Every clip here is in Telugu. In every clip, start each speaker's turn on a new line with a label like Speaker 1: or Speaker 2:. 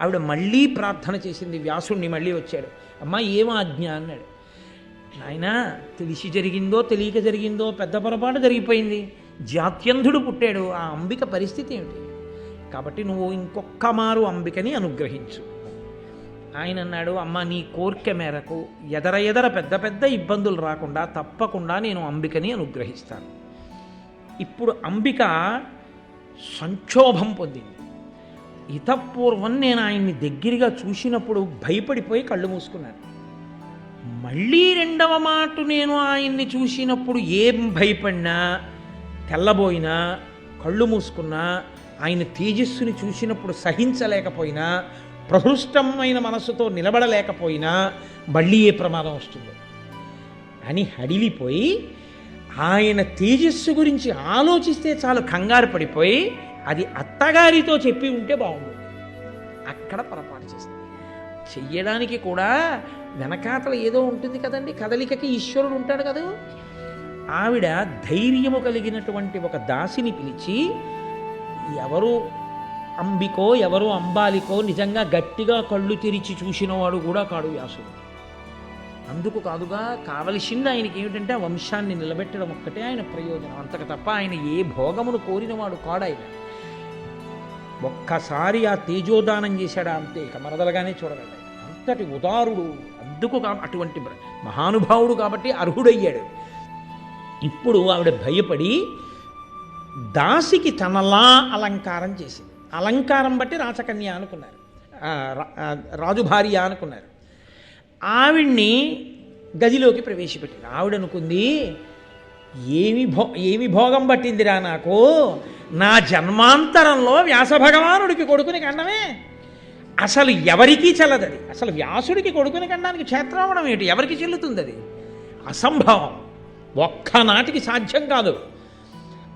Speaker 1: ఆవిడ మళ్ళీ ప్రార్థన చేసింది వ్యాసుణ్ణి మళ్ళీ వచ్చాడు. అమ్మా ఏం ఆజ్ఞ అన్నాడు. నాయన తెలిసి జరిగిందో తెలియక జరిగిందో పెద్ద పొరపాటు జరిగిపోయింది. జాత్యంధుడు పుట్టాడు ఆ అంబిక పరిస్థితి ఏమిటి? కాబట్టి నువ్వు ఇంకొక్క మారు అంబికని అనుగ్రహించు. ఆయన అన్నాడు అమ్మ నీ కోరిక మేరకు ఎదర ఎదర పెద్ద పెద్ద ఇబ్బందులు రాకుండా తప్పకుండా నేను అంబికని అనుగ్రహిస్తాను. ఇప్పుడు అంబిక సంక్షోభం పొందింది. ఇతపూర్వం నేను ఆయన్ని దగ్గరగా చూసినప్పుడు భయపడిపోయి కళ్ళు మూసుకున్నాను. మళ్ళీ రెండవ మాట నేను ఆయన్ని చూసినప్పుడు ఏం భయపడినా తెల్లబోయినా కళ్ళు మూసుకున్నా ఆయన తేజస్సుని చూసినప్పుడు సహించలేకపోయినా ప్రహృష్టమైన మనసుతో నిలబడలేకపోయినా మళ్ళీ ఏ ప్రమాదం వస్తుందో. అని హడిలిపోయి ఆయన తేజస్సు గురించి ఆలోచిస్తే చాలు కంగారు పడిపోయి అది అత్తగారితో చెప్పి ఉంటే బాగుండు. అక్కడ పొరపాటు చేస్తుంది చెయ్యడానికి కూడా వెనకాతల ఏదో ఉంటుంది కదండి కదలికకి ఈశ్వరుడు ఉంటాడు కదా. ఆవిడ ధైర్యము కలిగినటువంటి ఒక దాసిని పిలిచి ఎవరు అంబికో ఎవరు అంబాలికో నిజంగా గట్టిగా కళ్ళు తెరిచి చూసినవాడు కూడా కాడు వ్యాసుడు. అందుకు కాదుగా కావలసింది ఆయనకి ఏమిటంటే ఆ వంశాన్ని నిలబెట్టడం ఒక్కటే ఆయన ప్రయోజనం. అంతకు తప్ప ఆయన ఏ భోగమును కోరినవాడు కాడు ఆయన. ఒక్కసారి ఆ తేజోదానం చేశాడా అంతే. ఇక మరదలగానే చూడగలడు. అంతటి ఉదారుడు అందుకు కా అటువంటి మహానుభావుడు కాబట్టి అర్హుడయ్యాడు. ఇప్పుడు ఆవిడ భయపడి దాసికి తనలా అలంకారం చేసింది. అలంకారం బట్టి రాచకన్య అనుకున్నారు. రాజు భార్య అనుకున్నారు. ఆవిడ్ని గదిలోకి ప్రవేశపెట్టింది. ఆవిడ అనుకుంది ఏమి భో ఏమి భోగం పట్టిందిరా నాకు? నా జన్మాంతరంలో వ్యాస భగవానుడికి కొడుకుని కండమే. అసలు ఎవరికీ చెల్లదది? అసలు వ్యాసుడికి కొడుకుని కండానికి క్షేత్రావడం ఏంటి? ఎవరికి చెల్లుతుంది అది అసంభవం. ఒక్కనాటికి సాధ్యం కాదు.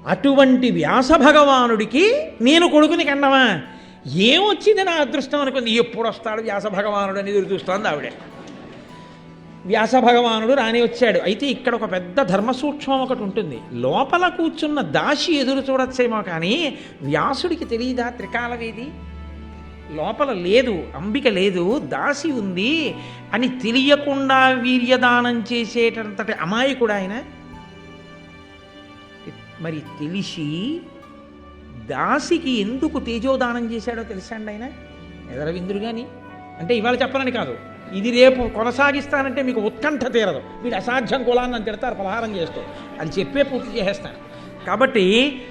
Speaker 1: అటువంటి వ్యాస భగవానుడికి నేను కొడుకుని కన్నవా ఏమొచ్చింది నా అదృష్టం అనుకుంది? ఎప్పుడు వస్తాడు వ్యాస భగవానుడు అని ఎదురు చూస్తుంది ఆవిడే. వ్యాస భగవానుడు రాని వచ్చాడు. అయితే ఇక్కడ ఒక పెద్ద ధర్మసూక్ష్మం ఒకటి ఉంటుంది. లోపల కూర్చున్న దాసి ఎదురు చూడొచ్చేమో కానీ వ్యాసుడికి తెలియదా త్రికాలవేది లోపల లేదు అంబిక లేదు దాసి ఉంది అని తెలియకుండా వీర్యదానం చేసేటంతటి అమాయకుడు ఆయన? మరి తెలిసి దాసికి ఎందుకు తేజోదానం చేశాడో తెలుసా అండి ఆయన? ఎదరవిందురు కానీ అంటే ఇవాళ చెప్పనని కాదు. ఇది రేపు కొనసాగిస్తానంటే మీకు ఉత్కంఠ తీరదు. మీరు అసాధ్యం కులాన్ని అని తిడతారు పలహారం చేస్తూ అని చెప్పే పూర్తి చేసేస్తాను. కాబట్టి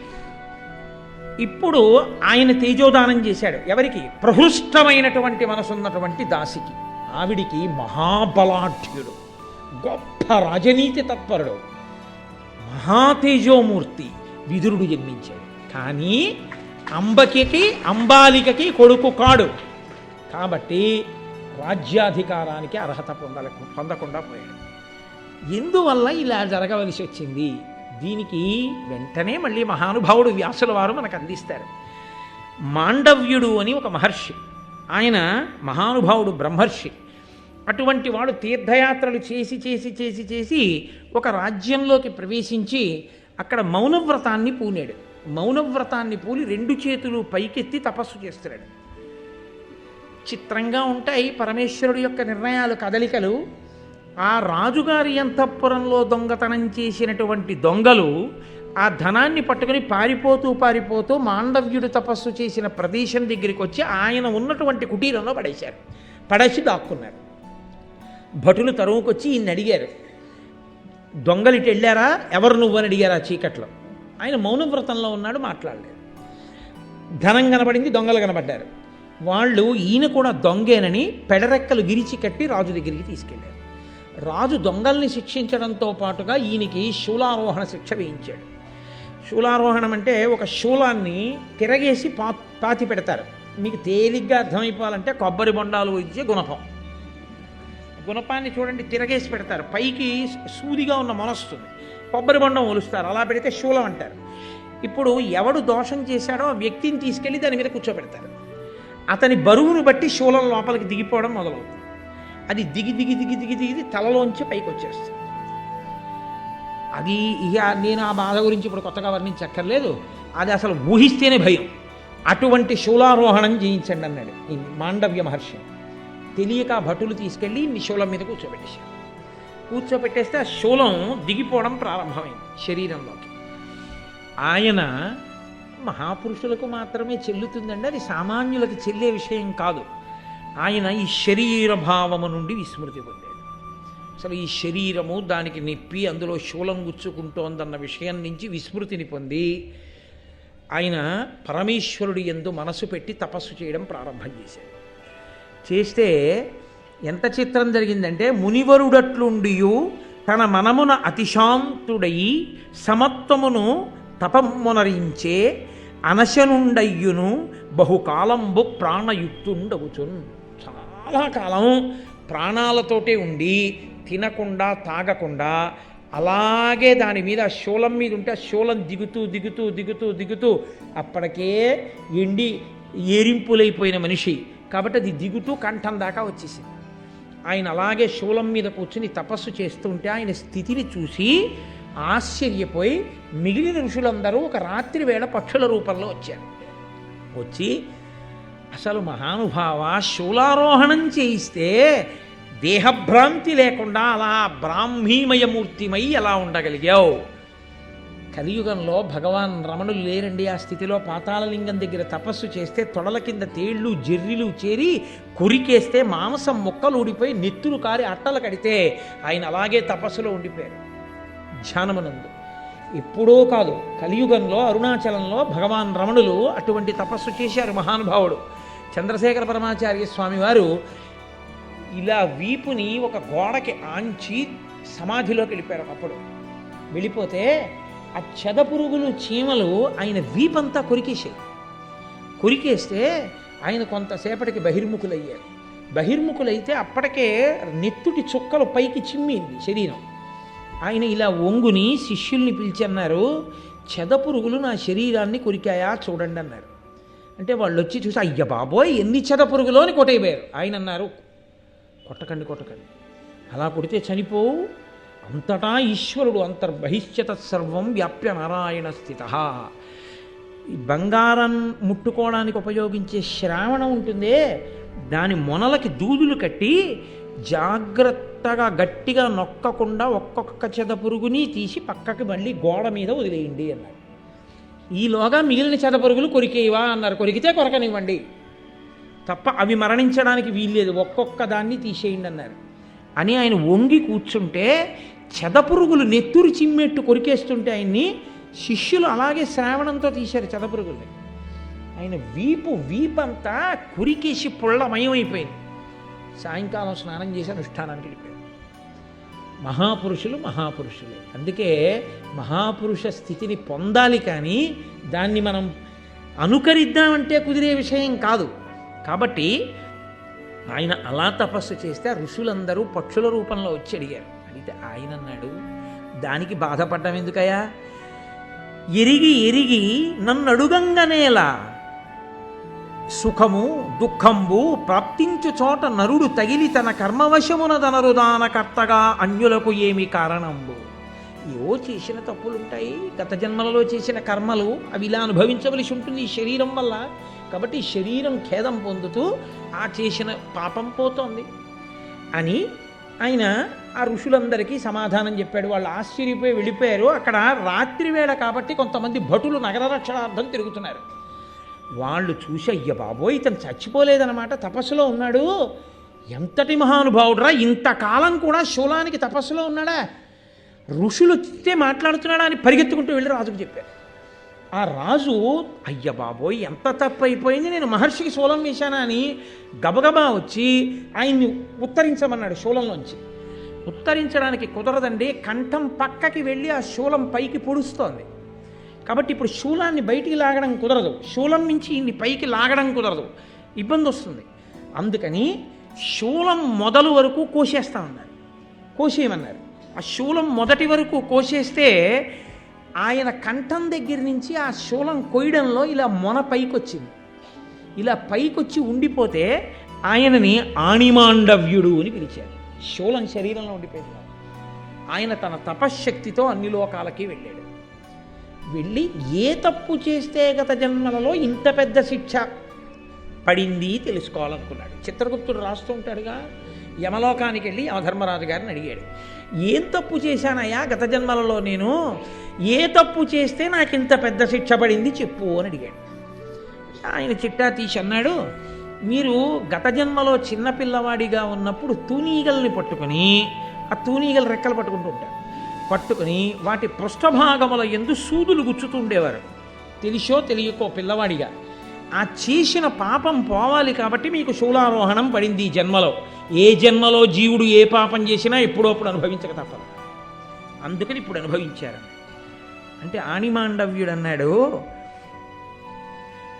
Speaker 1: ఇప్పుడు ఆయన తేజోదానం చేశాడు. ఎవరికి? ప్రహృష్టమైనటువంటి మనసున్నటువంటి దాసికి. ఆవిడికి మహాబలాఢ్యుడు. గొప్ప రాజనీతి తత్పరుడు. మహాతేజోమూర్తి విదురుడు జన్మించాడు. కానీ అంబకికి అంబాలికకి కొడుకు కాడు. కాబట్టి రాజ్యాధికారానికి అర్హత పొందలే పొందకుండా పోయాడు. ఎందువల్ల ఇలా జరగవలసి వచ్చింది. దీనికి వెంటనే మళ్ళీ మహానుభావుడు వ్యాసుల వారు మనకు అందిస్తారు. మాండవ్యుడు అని ఒక మహర్షి ఆయన మహానుభావుడు బ్రహ్మర్షి అటువంటి వాడు తీర్థయాత్రలు చేసి చేసి చేసి చేసి ఒక రాజ్యంలోకి ప్రవేశించి అక్కడ మౌనవ్రతాన్ని పూనాడు. మౌనవ్రతాన్ని పూలి రెండు చేతులు పైకెత్తి తపస్సు చేస్తున్నాడు. చిత్రంగా ఉంటాయి పరమేశ్వరుడు యొక్క నిర్ణయాలు కదలికలు. ఆ రాజుగారి అంతఃపురంలో దొంగతనం చేసినటువంటి దొంగలు ఆ ధనాన్ని పట్టుకుని పారిపోతూ పారిపోతూ మాండవ్యుడు తపస్సు చేసిన ప్రదేశం దగ్గరికి వచ్చి ఆయన ఉన్నటువంటి కుటీరంలో పడేశారు. పడేసి దాక్కున్నారు. భటులు తరువుకొచ్చి ఈయన్ని అడిగారు. దొంగలిటి వెళ్ళారా? ఎవరు నువ్వు? అని అడిగారు ఆ చీకట్లో. ఆయన మౌనవ్రతంలో ఉన్నాడు మాట్లాడలేదు. ధనం కనబడింది దొంగలు కనబడ్డారు. వాళ్ళు ఈయన కూడా దొంగేనని పెడరెక్కలు గిరిచి కట్టి రాజు దగ్గరికి తీసుకెళ్ళారు రాజు దొంగల్ని శిక్షించడంతో పాటుగా ఈయనకి శూలారోహణ శిక్ష వేయించాడు. శూలారోహణం అంటే ఒక శూలాన్ని తిరగేసి పా పాతి పెడతారు. మీకు తేలిగ్గా అర్థమైపోవాలంటే కొబ్బరి బొండాలు ఇచ్చే గుణపం. గుణపాన్ని చూడండి తిరగేసి పెడతారు. పైకి సూదిగా ఉన్న మొనస్తుంది కొబ్బరి బొండం ఒలుస్తారు. అలా పెడితే శూలం అంటారు. ఇప్పుడు ఎవడు దోషం చేశాడో ఆ వ్యక్తిని తీసుకెళ్ళి దాని మీద కూర్చోబెడతారు. అతని బరువును బట్టి శూలం లోపలికి దిగిపోవడం మొదలవుతుంది. అది దిగి దిగి దిగి దిగి దిగి తలలోంచి పైకి వచ్చేస్తుంది. అది ఇక నేను ఆ బాధ గురించి ఇప్పుడు కొత్తగా వర్ణించక్కర్లేదు. అది అసలు ఊహిస్తేనే భయం. అటువంటి శూలారోహణం చేయించండి అన్నాడు ఈ మాండవ్య మహర్షి. తెలియక భటులు తీసుకెళ్ళి ఇన్ని శూలం మీద కూర్చోబెట్టేశారు. కూర్చోబెట్టేస్తే ఆ శూలం దిగిపోవడం ప్రారంభమైంది శరీరంలోకి. ఆయన మహాపురుషులకు మాత్రమే చెల్లుతుందండి అది సామాన్యులకు చెల్లే విషయం కాదు. ఆయన ఈ శరీర భావము నుండి విస్మృతి పొందాడు. అసలు ఈ శరీరము దానికి నిప్పి అందులో శూలం గుచ్చుకుంటోందన్న విషయం నుంచి విస్మృతిని పొంది ఆయన పరమేశ్వరుడు ఎందు మనసు పెట్టి తపస్సు చేయడం ప్రారంభం చేశాడు. చేస్తే ఎంత చిత్రం జరిగిందంటే మునివరుడట్లుండియు తన మనమున అతిశాంతుడై సమత్వమును తపమునరించే అనశనుండయ్యును బహుకాలంబు ప్రాణయుక్తుండవుచున్ చాలా కాలం ప్రాణాలతోటే ఉండి తినకుండా తాగకుండా అలాగే దాని మీద శూలం మీద ఉంటే ఆ శూలం దిగుతూ దిగుతూ దిగుతూ దిగుతూ అప్పటికే ఎండి ఎరింపులైపోయిన మనిషి. కాబట్టి అది దిగుతూ కంఠం దాకా వచ్చేసింది. ఆయన అలాగే శూలం మీద కూర్చుని తపస్సు చేస్తుంటే ఆయన స్థితిని చూసి ఆశ్చర్యపోయి మిగిలిన ఋషులందరూ ఒక రాత్రి వేళ పక్షుల రూపంలో వచ్చారు. వచ్చి అసలు మహానుభావ శూలారోహణం చేయిస్తే దేహభ్రాంతి లేకుండా అలా బ్రాహ్మీమయమూర్తిమై ఎలా ఉండగలిగావు? కలియుగంలో భగవాన్ రమణులు లేరండి. ఆ స్థితిలో పాతాళలింగం దగ్గర తపస్సు చేస్తే తొడల కింద తేళ్ళు జెర్రిలు చేరి కురికేస్తే మాంసం ముక్కలు ఊడిపోయి నెత్తులు కారి అట్టలు కడితే ఆయన అలాగే తపస్సులో ఉండిపోయారు. ధ్యానమునందు. ఎప్పుడో కాదు కలియుగంలో అరుణాచలంలో భగవాన్ రమణులు అటువంటి తపస్సు చేశారు మహానుభావుడు. చంద్రశేఖర పరమాచార్య స్వామి వారు ఇలా వీపుని ఒక గోడకి ఆంచి సమాధిలోకి వెళ్ళిపోయారు ఒకప్పుడు. వెళ్ళిపోతే ఆ చెద పురుగులు చీమలు ఆయన వీపంతా కొరికేసాయి కొరికేస్తే ఆయన కొంతసేపటికి బహిర్ముఖులయ్యారు. బహిర్ముఖులైతే అప్పటికే నెత్తుటి చుక్కలు పైకి చిమ్మింది శరీరం. ఆయన ఇలా ఒంగుని శిష్యుల్ని పిలిచి అన్నారు చెదపురుగులు నా శరీరాన్ని కొరికాయా చూడండి అన్నారు. అంటే వాళ్ళు వచ్చి చూసి అయ్య బాబోయ్ ఎన్ని చెదపురుగులో అని కొట్టైపోయారు ఆయన అన్నారు కొట్టకండి కొట్టకండి. అలా కొడితే చనిపోవు. అంతటా ఈశ్వరుడు అంతర్బహిష్యత సర్వం వ్యాప్య నారాయణ స్థిత. ఈ బంగారం ముట్టుకోవడానికి ఉపయోగించే శ్రావణం ఉంటుందే. దాని మొనలకి దూదులు కట్టి జాగ్రత్తగా గట్టిగా నొక్కకుండా ఒక్కొక్క చెద పురుగుని తీసి పక్కకి మళ్ళీ గోడ మీద వదిలేయండి అన్నారు ఈలోగా మిగిలిన చెద పురుగులు కొరికేవా అన్నారు. కొరికితే కొరకనివ్వండి. తప్ప అవి మరణించడానికి వీల్లేదు. ఒక్కొక్క దాన్ని తీసేయండి అన్నారు. అని ఆయన వంగి కూర్చుంటే చెద పురుగులు నెత్తురు చిమ్మెట్టు కొరికేస్తుంటే ఆయన్ని శిష్యులు అలాగే శ్రావణంతో తీశారు చెదపురుగుల్ని ఆయన వీపు వీపంతా కురికేసి పుళ్ళమయమైపోయింది సాయంకాలం స్నానం చేసి అనుష్ఠానానికి వెళ్ళిపోయారు. మహాపురుషులు మహాపురుషులే. అందుకే మహాపురుష స్థితిని పొందాలి కానీ దాన్ని మనం అనుకరిద్దామంటే కుదిరే విషయం కాదు. కాబట్టి ఆయన అలా తపస్సు చేస్తే ఋషులందరూ పక్షుల రూపంలో వచ్చి అడిగారు. అడిగితే ఆయన అన్నాడు దానికి బాధపడ్డం ఎందుకయ్యా? ఎరిగి ఎరిగి నన్ను అడుగంగనేలా సుఖము దుఃఖంబు ప్రాప్తించు చోట నరుడు తగిలి తన కర్మవశమునదనరుదాన కర్తగా అన్యులకు ఏమి కారణంబు? ఏవో చేసిన తప్పులుంటాయి. గత జన్మలలో చేసిన కర్మలు అవి ఇలా అనుభవించవలసి ఉంటుంది ఈ శరీరం వల్ల. కాబట్టి శరీరం ఖేదం పొందుతూ ఆ చేసిన పాపం పోతోంది. అని ఆయన ఆ ఋషులందరికీ సమాధానం చెప్పాడు. వాళ్ళు ఆశ్చర్యపోయి వెళ్ళిపోయారు. అక్కడ రాత్రి వేళ కాబట్టి కొంతమంది భటులు నగర రక్షణార్థం తిరుగుతున్నారు. వాళ్ళు చూసి అయ్య బాబోయ్ ఇతను చచ్చిపోలేదనమాట తపస్సులో ఉన్నాడు. ఎంతటి మహానుభావుడురా ఇంతకాలం కూడా శూలానికి తపస్సులో ఉన్నాడా? ఋషులు వస్తే మాట్లాడుతున్నాడా అని పరిగెత్తుకుంటూ వెళ్ళి రాజుకు చెప్పారు ఆ రాజు అయ్య బాబోయ్ ఎంత తప్పు అయిపోయింది నేను మహర్షికి శూలం వేశానా అని గబగబా వచ్చి ఆయన్ని ఉత్తరించమన్నాడు శూలంలోంచి. ఉత్తరించడానికి కుదరదండి కంఠం పక్కకి వెళ్ళి ఆ శూలం పైకి పొడుస్తోంది. కాబట్టి ఇప్పుడు శూలాన్ని బయటికి లాగడం కుదరదు. శూలం నుంచి ఇన్ని పైకి లాగడం కుదరదు. ఇబ్బంది వస్తుంది. అందుకని శూలం మొదలు వరకు కోసేస్తా ఉన్నారు. కోసేయమన్నారు. ఆ శూలం మొదటి వరకు కోసేస్తే ఆయన కంఠం దగ్గర నుంచి ఆ శూలం కొయ్యడంలో ఇలా మొన పైకొచ్చింది. ఇలా పైకొచ్చి ఉండిపోతే ఆయనని ఆణిమాండవ్యుడు అని పిలిచారు. శూలం శరీరంలో ఉండిపోయింది. ఆయన తన తపశ్శక్తితో అన్ని లోకాలకి వెళ్ళాడు. వెళ్ళి ఏ తప్పు చేస్తే గత జన్మలలో ఇంత పెద్ద శిక్ష పడింది తెలుసుకోవాలనుకున్నాడు. చిత్రగుప్తుడు రాస్తూ ఉంటాడుగా. యమలోకానికి వెళ్ళి యమధర్మరాజు గారిని అడిగాడు. ఏం తప్పు చేశానయ్యా గత జన్మలలో నేను? ఏ తప్పు చేస్తే నాకు ఇంత పెద్ద శిక్ష పడింది చెప్పు అని అడిగాడు. ఆయన చిట్టా తీసి అన్నాడు మీరు గత జన్మలో చిన్నపిల్లవాడిగా ఉన్నప్పుడు తూనీగల్ని పట్టుకొని ఆ తూనీగలు రెక్కలు పట్టుకుంటూ ఉంటారు. పట్టుకుని వాటి పృష్ఠభాగముల ఎందు సూదులు గుచ్చుతుండేవారు. తెలిసో తెలియకో పిల్లవాడిగా. ఆ చేసిన పాపం పోవాలి కాబట్టి మీకు శూలారోహణం పడింది ఈ జన్మలో. ఏ జన్మలో జీవుడు ఏ పాపం చేసినా ఎప్పుడోప్పుడు అనుభవించక తప్పదు. అందుకని ఇప్పుడు అనుభవించారు. అంటే ఆణిమాండవ్యుడు అన్నాడు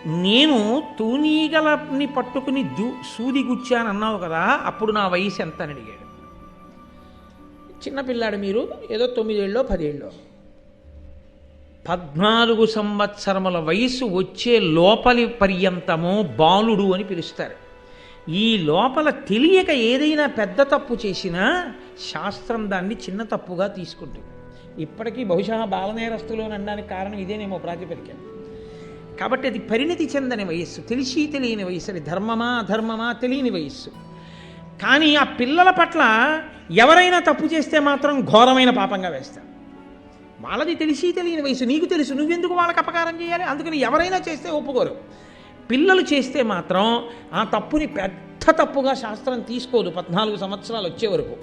Speaker 1: నేను తూనీగలని పట్టుకుని దూ సూది గుచ్చాను అన్నావు కదా అప్పుడు నా వయసు ఎంత అని అడిగాడు. చిన్నపిల్లాడు మీరు ఏదో తొమ్మిదేళ్ళో పదేళ్ళో. పద్నాలుగు సంవత్సరముల వయసు వచ్చే లోపలి పర్యంతము బాలుడు అని పిలుస్తారు. ఈ లోపల తెలియక ఏదైనా పెద్ద తప్పు చేసినా శాస్త్రం దాన్ని చిన్న తప్పుగా తీసుకుంటుంది. ఇప్పటికీ బహుశా బాలనేరస్తులు అనడానికి కారణం ఇదేనేమో ప్రాతిపదిక కాబట్టి అది పరిణతి చెందని వయస్సు తెలిసి తెలియని వయస్సు అది ధర్మమా అధర్మమా తెలియని వయస్సు. కానీ ఆ పిల్లల పట్ల ఎవరైనా తప్పు చేస్తే మాత్రం ఘోరమైన పాపంగా వేస్తారు. వాళ్ళది తెలిసి తెలియని వయసు నీకు తెలుసు. నువ్వెందుకు వాళ్ళకి అపకారం చేయాలి? అందుకని ఎవరైనా చేస్తే ఒప్పుకోరు. పిల్లలు చేస్తే మాత్రం ఆ తప్పుని పెద్ద తప్పుగా శాస్త్రం తీసుకోదు. పద్నాలుగు సంవత్సరాలు వచ్చే వరకు.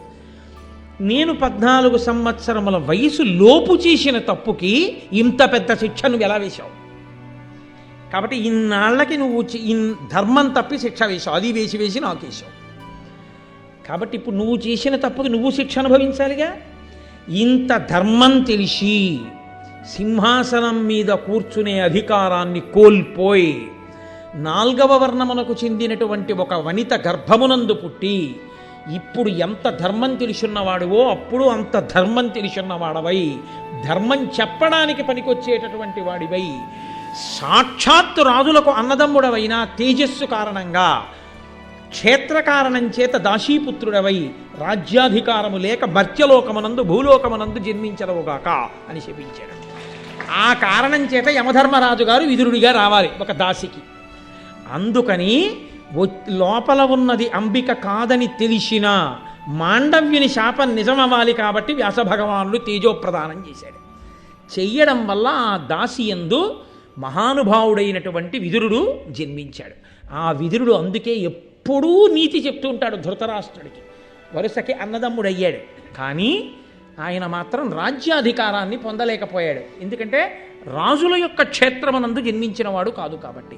Speaker 1: నేను పద్నాలుగు సంవత్సరముల వయసు లోపు చేసిన తప్పుకి ఇంత పెద్ద శిక్ష నువ్వు ఎలా వేశావు? కాబట్టి ఇన్నాళ్ళకి నువ్వు చి- ఇన్ ధర్మం తప్పి శిక్ష వేశావు. అది వేసి వేసి నాకు వేసావు కాబట్టి ఇప్పుడు నువ్వు చేసిన తప్పుకి నువ్వు శిక్ష అనుభవించాలిగా? ఇంత ధర్మం తెలిసి సింహాసనం మీద కూర్చునే అధికారాన్ని కోల్పోయి నాల్గవ వర్ణమునకు చెందినటువంటి ఒక వనిత గర్భమునందు పుట్టి ఇప్పుడు ఎంత ధర్మం తెలిసున్నవాడువో అప్పుడు అంత ధర్మం తెలిసున్నవాడవై ధర్మం చెప్పడానికి పనికొచ్చేటటువంటి వాడివై సాక్షాత్తు రాజులకు అన్నదమ్ముడవైన తేజస్సు కారణంగా క్షేత్రకారణం చేత దాసీపుత్రుడవై రాజ్యాధికారము లేక మర్త్యలోకమునందు భూలోకమునందు జన్మించడవుగాక అని శపించాడు. ఆ కారణం చేత యమధర్మరాజు గారు విదురుడిగా రావాలి ఒక దాసికి. అందుకని లోపల ఉన్నది అంబిక కాదని తెలిసిన మాండవ్యుని శాపం నిజమవ్వాలి కాబట్టి వ్యాసభగవానుడు తేజోప్రదానం చేశాడు. చెయ్యడం వల్ల ఆ దాసి ఎందు మహానుభావుడైనటువంటి విదురుడు జన్మించాడు. ఆ విదురుడు అందుకే ఎప్పుడు ఎప్పుడూ నీతి చెప్తూ ఉంటాడు ధృతరాష్ట్రుడికి. వరుసకి అన్నదమ్ముడయ్యాడు. కానీ ఆయన మాత్రం రాజ్యాధికారాన్ని పొందలేకపోయాడు. ఎందుకంటే రాజుల యొక్క క్షేత్రమనందు జన్మించినవాడు కాదు కాబట్టి.